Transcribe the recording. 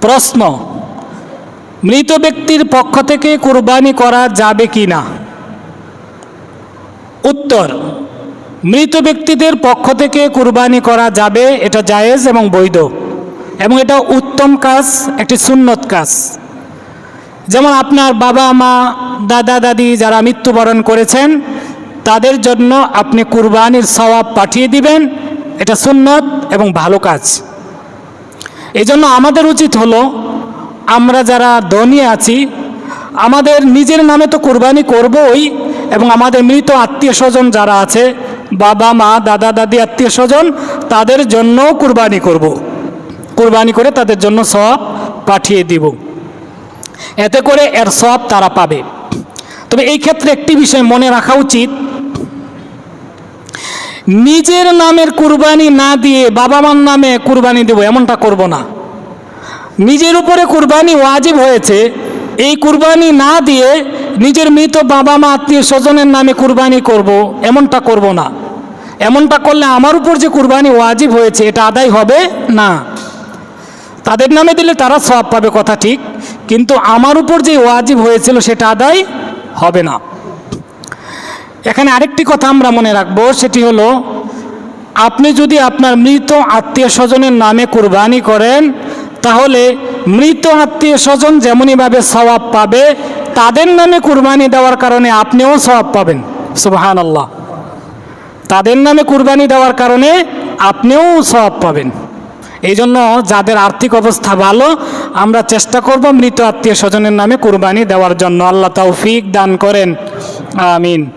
প্রশ্ন, মৃত ব্যক্তির পক্ষ থেকে কুরবানি করা যাবে কি না? উত্তর, মৃত ব্যক্তিদের পক্ষ থেকে কুরবানি করা যাবে, এটা জায়েজ এবং বৈধ। এবং এটা উত্তম কাজ, একটি সুন্নত কাজ। যেমন আপনার বাবা, মা, দাদা, দাদি যারা মৃত্যুবরণ করেছেন, তাদের জন্য আপনি কুরবানির সওয়াব পাঠিয়ে দিবেন, এটা সুন্নত এবং ভালো কাজ। এই জন্য আমাদের উচিত হলো, আমরা যারা ধনী আছি, আমাদের নিজের নামে তো কোরবানি করবই, এবং আমাদের মৃত আত্মীয় স্বজন যারা আছে, বাবা, মা, দাদা, দাদি, আত্মীয় স্বজন, তাদের জন্যও কুরবানি করব। কুরবানি করে তাদের জন্য সব পাঠিয়ে দিব এতে করে এর সব তারা পাবে তবে এই ক্ষেত্রে একটি বিষয় মনে রাখা উচিত নিজের নামের কুরবানি না দিয়ে বাবা মার নামে কুরবানি দেব, এমনটা করব না। নিজের উপরে কুরবানি ওয়াজিব হয়েছে, এই কুরবানি না দিয়ে নিজের মৃত বাবা মা আত্মীয় স্বজনের নামে কুরবানি করব, এমনটা করব না। এমনটা করলে আমার উপর যে কুরবানি ওয়াজিব হয়েছে, এটা আদায় হবে না। তাদের নামে দিলে তারা সব পাবে, কথা ঠিক। কিন্তু আমার উপর যে ওয়াজিব হয়েছিল, সেটা আদায় হবে না। এখানে আরেকটি কথা আমরা মনে রাখব, সেটি হলো, আপনি যদি আপনার মৃত আত্মীয় স্বজনের নামে কুরবানি করেন, তাহলে মৃত আত্মীয় স্বজন যেমনইভাবে সওয়াব পাবে, তাদের নামে কুরবানি দেওয়ার কারণে আপনিও সওয়াব পাবেন। সুবাহান আল্লাহ তাদের নামে কুরবানি দেওয়ার কারণে আপনিও সওয়াব পাবেন। এই জন্য যাদের আর্থিক অবস্থা ভালো, আমরা চেষ্টা করব মৃত আত্মীয় স্বজনের নামে কুরবানি দেওয়ার জন্য। আল্লাহ তৌফিক দান করেন। আমিন।